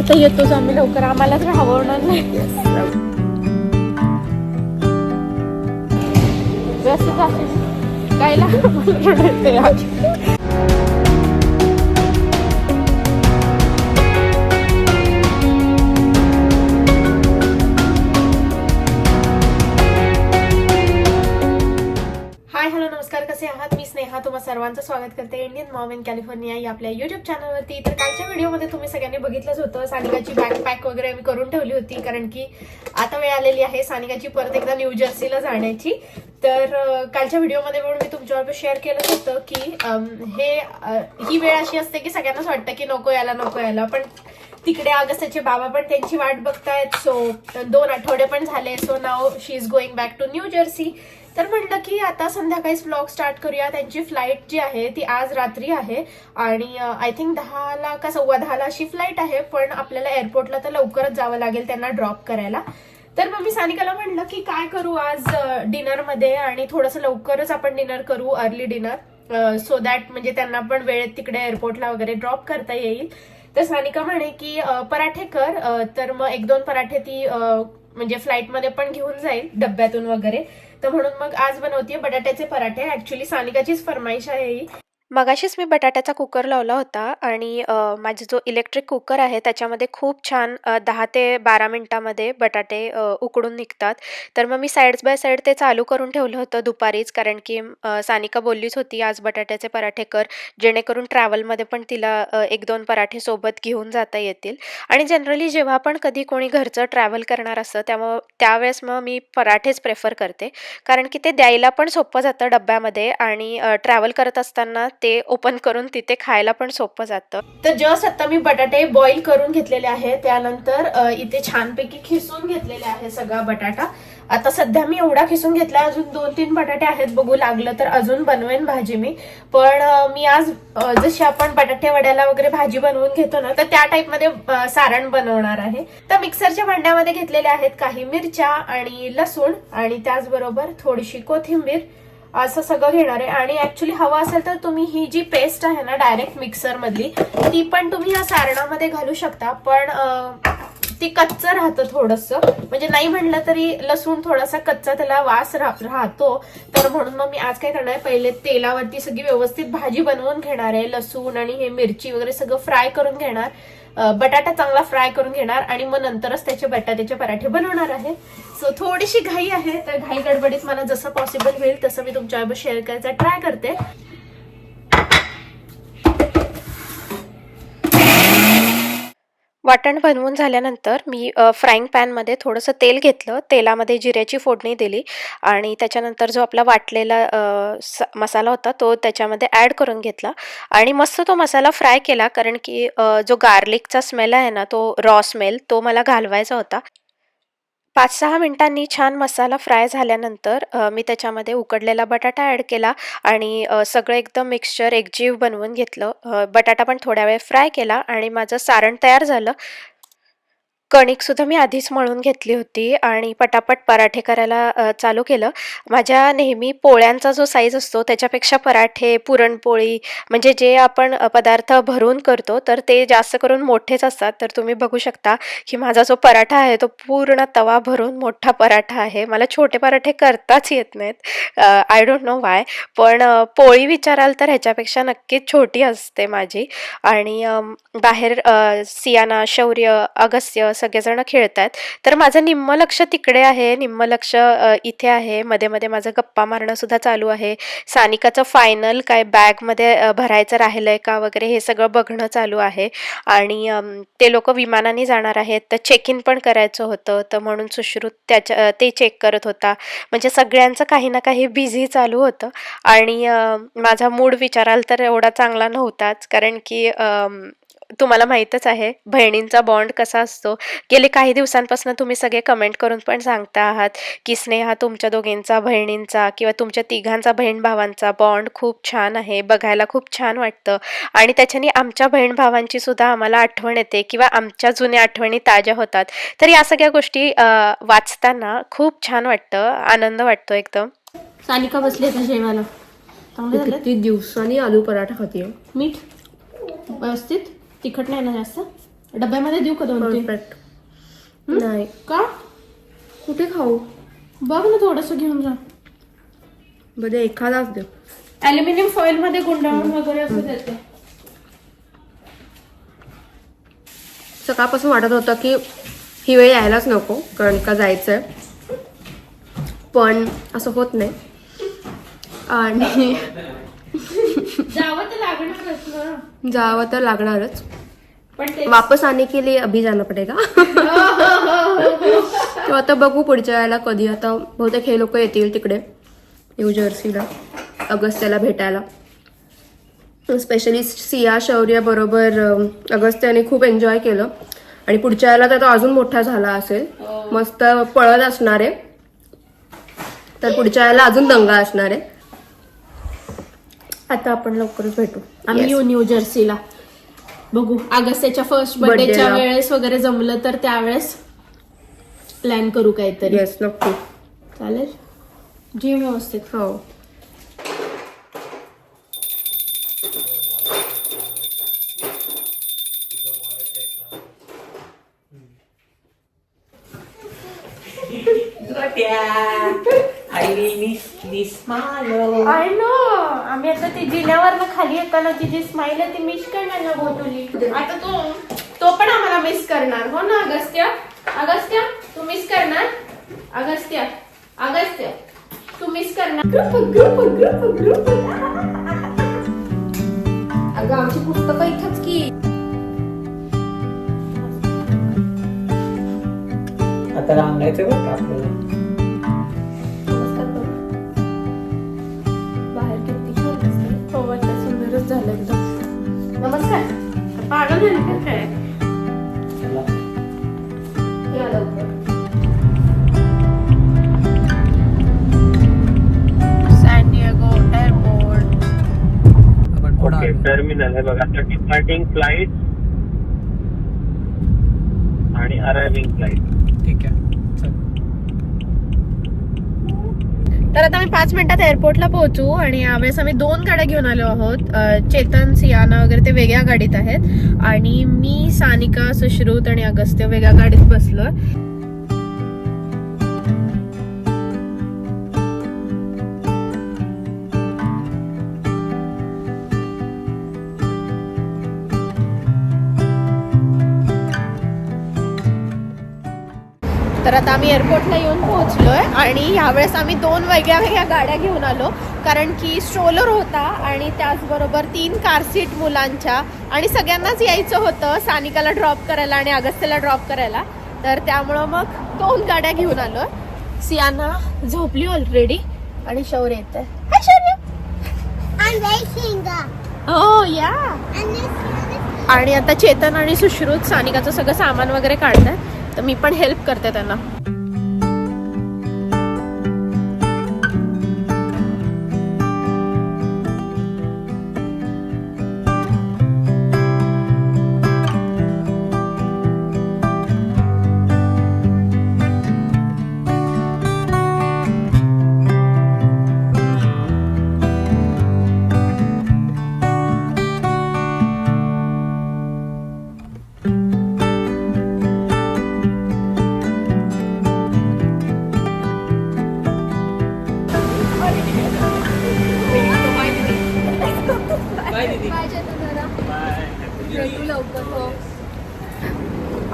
आता येतोच आम्ही लवकर. आम्हालाच राहवणार नाही. व्यस्त असेल कायला सर्वांचं स्वागत करते इंडियन मॉम इन कॅलिफोर्निया या आपल्या युट्यूब चॅनलवरती तर कालच्या व्हिडिओमध्ये तुम्ही सगळ्यांनी बघितलंच होतं सानिकाची बॅकपॅक वगैरे मी करून ठेवली होती कारण की आता वेळ आलेली आहे सानिकाची परत एकदा न्यू जर्सीला जाण्याची. तर कालच्या व्हिडिओमध्ये पण मी तुमच्याबरोबर शेअर केलं होतं की हे ही वेळ अशी असते की सगळ्यांनाच वाटतं की नको यायला नको यायला. पण तिकडे अगस्त्याचे बाबा पण त्यांची वाट बघतायत सो दोन आठवडे पण झाले so now she is going back to New Jersey तर म्हणलं की आता संध्याकाळीच ब्लॉग स्टार्ट करूया. त्यांची फ्लाईट जी आहे ती आज रात्री आहे. आणि uh, आय थिंक दहाला का सव्वा दहाला अशी फ्लाईट आहे पण आपल्याला एअरपोर्टला तर लवकरच जावं लागेल त्यांना ड्रॉप करायला. तर मग मी सानिकाला म्हणलं की काय करू आज uh, डिनरमध्ये आणि थोडंसं लवकरच आपण डिनर करू अर्ली डिनर सो दॅट म्हणजे त्यांना पण वेळेत तिकडे एअरपोर्टला वगैरे ड्रॉप करता येईल. तर सानिका म्हणे की uh, पराठे कर तर मग एक दोन पराठे ती म्हणजे फ्लाईटमध्ये पण घेऊन जाईल डब्यातून वगैरे. तर म्हणून मग आज बनवतीये बटाट्याचे पराठे. ऍक्च्युली सानिकाचीच फरमाईश आहे ही. मगाशीच मी बटाट्याचा कुकर लावला होता आणि अ, माझा जो इलेक्ट्रिक कुकर आहे त्याच्यामध्ये खूप छान अ, दहा ते बारा मिनटामध्ये बटाटे अ, उकडून निघतात. तर मग मी साईड्स बाय साईड ते चालू करून ठेवलं होतं दुपारीच कारण की अ, सानिका बोललीच होती आज बटाट्याचे पराठे कर. जेणेकरून ट्रॅव्हलमध्ये पण तिला अ, एक दोन पराठे सोबत घेऊन जाता येतील. आणि जनरली जेव्हा पण कधी कोणी घरचं ट्रॅव्हल करणार असतं त्यामुळं त्यावेळेस मग मी पराठेच प्रेफर करते. कारण की ते द्यायला पण सोपं जातं डब्यामध्ये आणि ट्रॅव्हल करत असताना ते ओपन करून तिथे खायला पण सोपं जातं. तर जस्ट आता मी बटाटे बॉईल करून घेतलेले आहे त्यानंतर इथे छानपैकी खिसून घेतलेले आहे सगळा बटाटा. आता सध्या मी एवढा खिसून घेतला अजून दोन तीन बटाटे आहेत बघू लागलं तर अजून बनवेन भाजी मी. पण मी आज जशी आपण बटाटे वड्याला वगैरे भाजी बनवून घेतो ना तर त्या टाईपमध्ये सारण बनवणार आहे. तर मिक्सरच्या भांड्यामध्ये घेतलेले आहेत काही मिरच्या आणि लसूण आणि त्याचबरोबर थोडीशी कोथिंबीर. असं सगळं घेणार आहे. आणि ऍक्च्युली हवं असेल तर तुम्ही ही जी पेस्ट आहे ना डायरेक्ट मिक्सर मधली ती पण तुम्ही या सारणामध्ये घालू शकता. पण ती कच्चं राहतं थोडस. म्हणजे नाही म्हणलं तरी लसूण थोडासा कच्चा त्याला वास राहतो. तर म्हणून मग मी आज काय करणार आहे पहिले तेलावरती सगळी व्यवस्थित भाजी बनवून घेणार आहे. लसूण आणि हे मिरची वगैरे सगळं फ्राय करून घेणार. बटाटा चांगला फ्राय करून घेणार आणि मग नंतरच त्याचे बटाट्याचे पराठे बनवणार आहे. सो थोडीशी घाई आहे तर घाई गडबडीत मला जसं पॉसिबल होईल तसं मी तुमच्याबरोबर शेअर करायचा ट्राय करते. वाटण बनवून झाल्यानंतर मी फ्राईंग पॅनमध्ये थोडंसं तेल घेतलं. तेलामध्ये जिऱ्याची फोडणी दिली आणि त्याच्यानंतर जो आपला वाटलेला स मसाला होता तो त्याच्यामध्ये ॲड करून घेतला आणि मस्त तो मसाला फ्राय केला. कारण की जो गार्लिकचा स्मेल आहे ना तो रॉ स्मेल तो मला घालवायचा होता. पाच सहा मिनिटांनी छान मसाला फ्राय झाल्यानंतर मी त्याच्यामध्ये उकडलेला बटाटा ॲड केला आणि सगळं एकदम मिक्सचर एकजीव बनवून घेतलं. बटाटा पण थोड्या वेळ फ्राय केला आणि माझं सारण तयार झालं. कणिकसुद्धा मी आधीच मळून घेतली होती आणि पटापट पराठे करायला चालू केलं. माझ्या नेहमी पोळ्यांचा जो साईज असतो त्याच्यापेक्षा पराठे पुरणपोळी म्हणजे जे आपण पदार्थ भरून करतो तर ते जास्त करून मोठेच असतात. तर तुम्ही बघू शकता की माझा जो पराठा आहे तो पूर्ण तवा भरून मोठा पराठा आहे. मला छोटे पराठे करताच येत नाहीत. आय डोंट नो वाय पण पोळी विचाराल तर ह्याच्यापेक्षा नक्कीच छोटी असते माझी. आणि बाहेर सियाना शौर्य अगस्त्य सगळेजण खेळतात तर माझं निम्म लक्ष तिकडे आहे. निम्म लक्ष इथे आहे. मध्ये मध्ये माझं गप्पा मारणं सुद्धा चालू आहे. सानिकाचं फायनल काय बॅगमध्ये भरायचं भरायचं राहिलंय का वगैरे हे सगळं बघणं चालू आहे. आणि ते लोक विमानाने जाणार आहेत. तर चेक इन पण करायचं होतं. तर म्हणून सुश्रुत त्याच्या ते चेक करत होता. म्हणजे सगळ्यांचं काही ना काही बिझी चालू होतं. आणि माझा मूड विचाराल तर एवढा चांगला नव्हताच. कारण की तुम्हाला माहीतच आहे बहिणींचा बॉन्ड कसा असतो. गेले काही दिवसांपासून तुम्ही सगळे कमेंट करून पण सांगता आहात की स्नेहा तुमच्या दोघींचा बहिणींचा किंवा तुमच्या तिघांचा बहीण भावांचा बॉन्ड खूप छान आहे बघायला खूप छान वाटतं. आणि त्याच्याने आमच्या बहीण भावांची सुद्धा आम्हाला आठवण येते किंवा आमच्या जुन्या आठवणी ताज्या होतात. तर या सगळ्या गोष्टी वाचताना खूप छान वाटतं आनंद वाटतो एकदम. सानिका बसली आता जेवायला. चांगलं झालं? किती दिवसांनी आलू पराठा खाते मीठ? व्यवस्थित? तिखट नाही ना जास्त? डब्यामध्ये देऊ का दोन तीन परफेक्ट नाही. का? कुठे खाऊ? बघ ना थोडस घेऊन जा. बघे एखादाच देऊ अल्युमिनियम फॉइलमध्ये गुंडाळून वगैरे असं देते. सकाळपासून वाटत होतं की ही वेळ यायलाच नको कारण का जायचंय. पण असं होत नाही. आणि जावं तर लागणारच ना. जावं तर लागणारच. पण ते वापस आने के लिए अभी जाना पडेगा. किंवा आता बघू पुढच्या वेळेला कधी. आता बहुतेक हे लोक येतील तिकडे न्यू जर्सीला अगस्त्याला भेटायला. स्पेशली सिया शौर्य बरोबर अं, अगस्त्याने खूप एन्जॉय केलं. आणि पुढच्या वेळेला तर तो अजून मोठा झाला असेल. मस्त पळत असणार आहे. तर पुढच्या वेळेला अजून दंगा असणार आहे. आता आपण लवकरच भेटू. आम्ही Yes. येऊ न्यू जर्सीला बघू. अगस्त्याच्या फर्स्ट Birthday बर्थडेच्या ला. वेळेस वगैरे जमलं तर त्यावेळेस प्लॅन करू काहीतरी. येस नक्की. चालेल? जे व्यवस्थित. हो. I will miss this smile. I know आम्ही आता ती जिन्यावर खाली येताना ती जी स्माइल आहे ती मिस करणार ना गोटुली आता तो तो पण आम्हाला मिस करणार. हो ना अगस्त्या? अगस्त्या तू मिस करणार? अगस्त्या अगस्त्या तू मिस करणार. अगं आमची पुस्तकं इथंच की. आता रांगायचं बरं का आपल्याला? आपण पुढे ओके आलो. टर्मिनल आहे बघा डिपार्टिंग फ्लाईट आणि अरायव्हिंग फ्लाईट ठीक आहे चल तर आता आम्ही पाच मिनिटात एअरपोर्टला पोहोचू आणि यावेळेस आम्ही दोन गाड्या घेऊन आलो आहोत. चेतन सियाना वगैरे ते वेगळ्या गाडीत आहेत. आणि मी सानिका सुश्रुत आणि अगस्त्य वेगळ्या गाडीत बसलोय. तर आता आम्ही एअरपोर्टला येऊन पोहोचलोय आणि यावेळेस आम्ही दोन वेगळ्या वेगळ्या गाड्या घेऊन आलो. कारण की स्ट्रोलर होता आणि त्याचबरोबर तीन कार सीट मुलांच्या आणि सगळ्यांनाच यायचं होतं सानिकाला ड्रॉप करायला आणि अगस्त्यला ड्रॉप करायला. तर त्यामुळं मग दोन गाड्या घेऊन आलो सियाना झोपली ऑलरेडी आणि शौर्य येत आहे. हो या आणि आता चेतन आणि सुश्रुत सानिकाचं सगळं सामान वगैरे काढताय तर मी पण हेल्प करते त्यांना.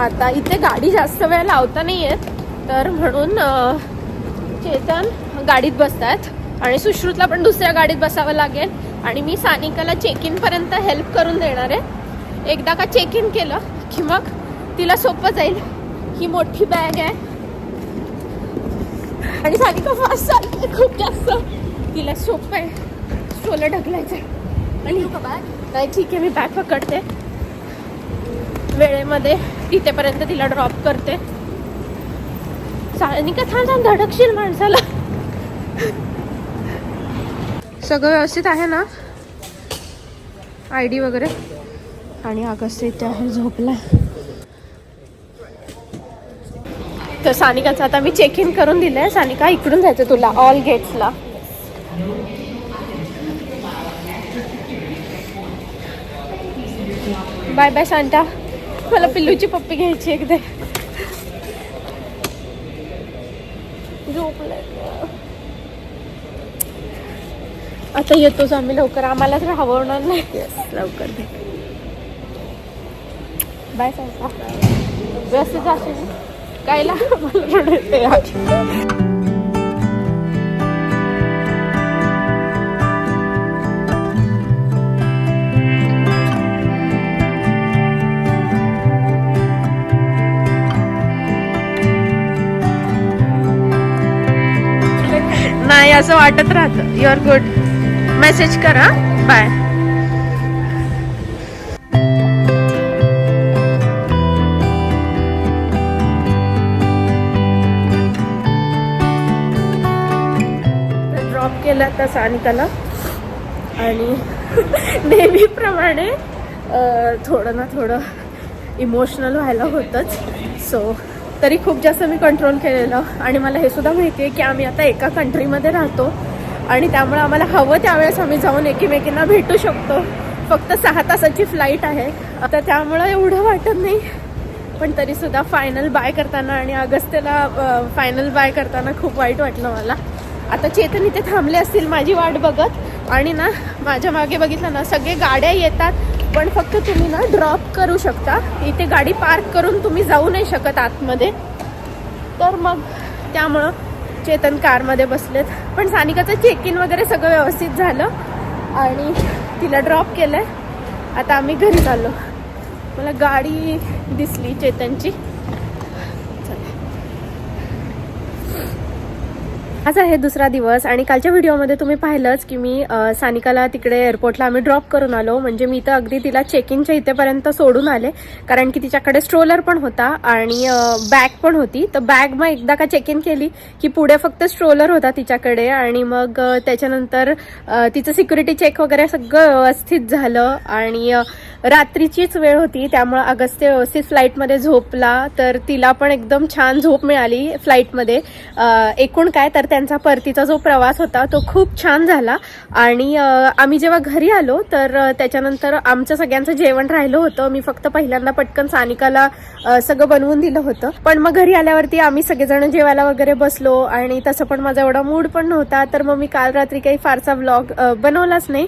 आता इथे गाडी जास्त वेळ लावता नाही येत. तर म्हणून चेतन गाडीत बसतात आणि सुश्रुतला पण दुसऱ्या गाडीत बसावं लागेल. आणि मी सानिकाला चेक इन पर्यंत हेल्प करून देणार आहे. एकदा का चेक इन केलं की मग तिला सोपं जाईल. ही मोठी बॅग आहे. आणि सानिका फास्ट चालते खूप जास्त. तिला सोपं आहे. स्ट्रोलर ढकलायचं आणि नाही ठीक आहे मी बॅग पकडते. वेळेमध्ये तिथेपर्यंत तिला ड्रॉप करते. सानिका छान छान धडकशील माणसाला. सगळं व्यवस्थित आहे ना? आय डी वगैरे? आणि अगस्त इथे आहे झोपला तर सानिकाचं आता मी चेक इन करून दिलंय. सानिका इकडून जायचं तुला ऑल गेट्सला बाय बाय सांता मला पिल्लूची पप्पी घ्यायची एकदा. झोपलाय. आता येतोच आम्ही लवकर. आम्हालाच राहवणार नाही. लवकर बाय सांगा व्यवस्थित जाशील? कायला? मला नाही असं वाटत राहतं. युअर गुड मेसेज करा. बाय ड्रॉप केला तर सानिकाला. आणि नेहमीप्रमाणे थोडं ना थोडं इमोशनल व्हायला होतंच. सो तरी खूप जास्त मी कंट्रोल केलेलं. आणि मला हे सुद्धा माहिती आहे की आम्ही आता एका कंट्रीमध्ये राहतो. आणि त्यामुळे आम्हाला हवं त्यावेळेस आम्ही जाऊन एकमेकींना भेटू शकतो. फक्त सहा तासाची फ्लाईट आहे. आता त्यामुळं एवढं वाटत नाही. पण तरी सुद्धा फायनल बाय करताना आणि अगस्त्यला फायनल बाय करताना खूप वाईट वाटलं मला. आता चेतन इथे थांबले असतील माझी वाट बघत. आणि ना माझ्या मागे बघितलं ना सगळे गाड्या येतात. पण फक्त तुम्ही ना ड्रॉप करू शकता. इथे गाडी पार्क करून तुम्ही जाऊ नाही शकत आतमध्ये. तर मग त्यामुळं चेतन कारमध्ये बसलेत. पण सानिकाचं चेक इन वगैरे सगळं व्यवस्थित झालं. आणि तिला ड्रॉप केलंय. आता आम्ही घरी आलो मला गाडी दिसली चेतनची. आज आहे दुसरा दिवस आणि कालच्या व्हिडिओमध्ये तुम्ही पाहिलंच की मी सानिकाला तिकडे एअरपोर्टला आम्ही ड्रॉप करून आलो. म्हणजे मी तर अगदी तिला चेक इनच्या इथेपर्यंत सोडून आले. कारण की तिच्याकडे स्ट्रोलर पण होता आणि बॅग पण होती. तर बॅग मग एकदा का चेक इन केली की पुढे फक्त स्ट्रोलर होता तिच्याकडे आणि मग त्याच्यानंतर तिचं सिक्युरिटी चेक वगैरे सगळं व्यवस्थित झालं. आणि रात्रीचीच वेळ होती त्यामुळं अगस्त्य व्यवस्थित फ्लाईटमध्ये झोपला तर तिला पण एकदम छान झोप मिळाली फ्लाईटमध्ये एकूण काय तर त्यांचा परतीचा जो प्रवास होता तो खूप छान झाला. आणि आम्ही जेव्हा घरी आलो तर त्याच्यानंतर आमचं सगळ्यांचं जेवण राहिलं होतं. मी फक्त पहिल्यांदा पटकन सानिकाला सगळं बनवून दिलं होतं. पण मग घरी आल्यावरती आम्ही सगळेजण जेवायला वगैरे बसलो आणि तसं पण माझा एवढा मूड पण नव्हता. तर मग मी काल रात्री काही फारसा व्लॉग बनवलाच नाही.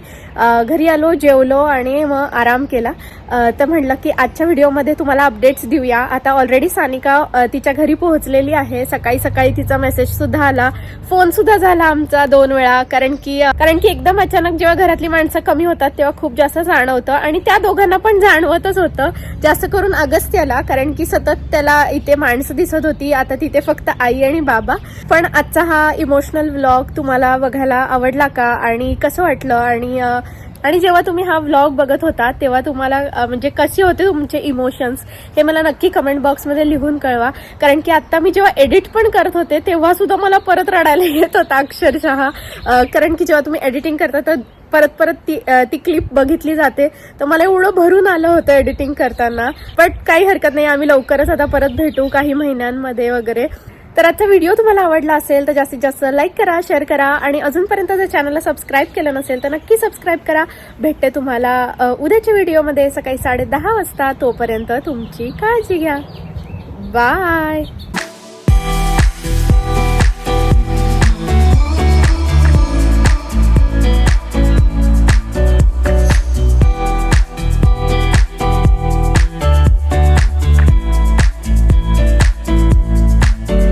घरी आलो जेवलो आणि मग आराम केला. अ, तर म्हणलं की आजच्या व्हिडिओमध्ये तुम्हाला अपडेट्स देऊया. आता ऑलरेडी सानिका तिच्या घरी पोहोचलेली आहे. सकाळी सकाळी तिचा मेसेज सुद्धा आला. फोन सुद्धा झाला आमचा दोन वेळा. कारण की कारण की एकदम अचानक जेव्हा घरातली माणसं कमी होतात तेव्हा खूप जास्त जाणवतं. आणि त्या दोघांना पण जाणवतच होतं. जास्त करून अगस्त्याला. कारण की सतत त्याला इथे माणसं दिसत होती. आता तिथे फक्त आई आणि बाबा. पण आजचा हा इमोशनल व्लॉग तुम्हाला बघायला आवडला का? आणि कसं वाटलं? आणि आणि जेव्हा तुम्ही हा व्लॉग बघत होता तेव्हा तुम्हाला म्हणजे कसे होते तुमचे इमोशन्स हे मला नक्की कमेंट बॉक्समध्ये लिहून कळवा. कारण की आत्ता मी जेव्हा एडिट पण करत होते तेव्हा सुद्धा मला परत रडायला येत होता अक्षरशः. कारण की जेव्हा तुम्ही एडिटिंग करता तर परत परत ती ती क्लिप बघितली जाते. तर मला एवढं भरून आलं होतं एडिटिंग करताना. बट काही हरकत नाही आम्ही लवकरच आता परत भेटू काही महिन्यांमध्ये वगैरे. तर आजचा व्हिडिओ तुम्हाला आवडला असेल तर जास्तीत जास्त लाईक करा शेअर करा आणि अजूनपर्यंत जर चॅनलला सबस्क्राईब केलं नसेल तर नक्की सबस्क्राईब करा. भेटते तुम्हाला उद्याच्या व्हिडिओमध्ये सकाळी साडेदहा वाजता. तोपर्यंत तुमची काळजी घ्या. बाय